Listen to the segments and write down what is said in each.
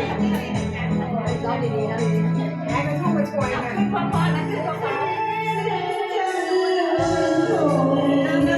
ร้องดีๆนะไอ้เป็นผู้มาช่วยนะขึ้นคว่อมๆนะขึ้นพร้อๆ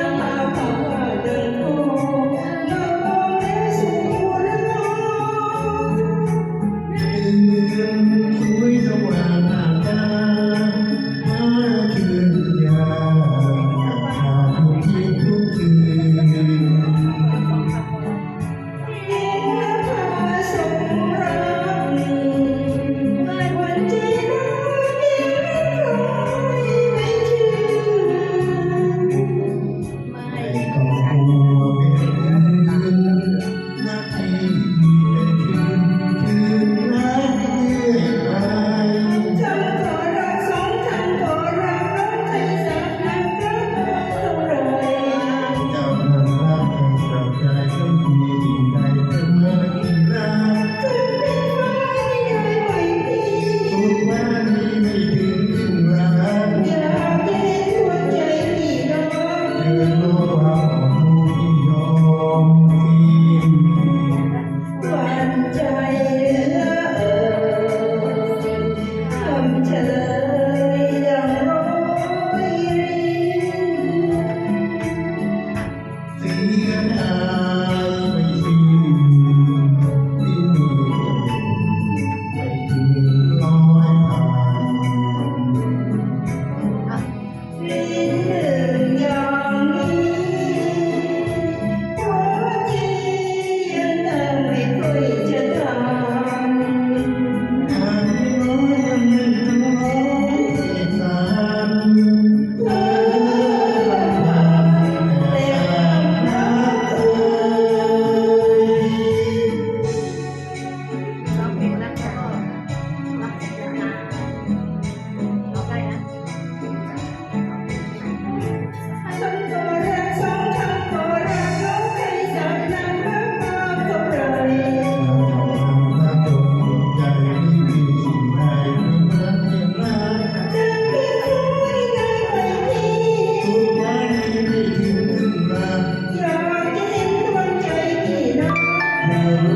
Amen.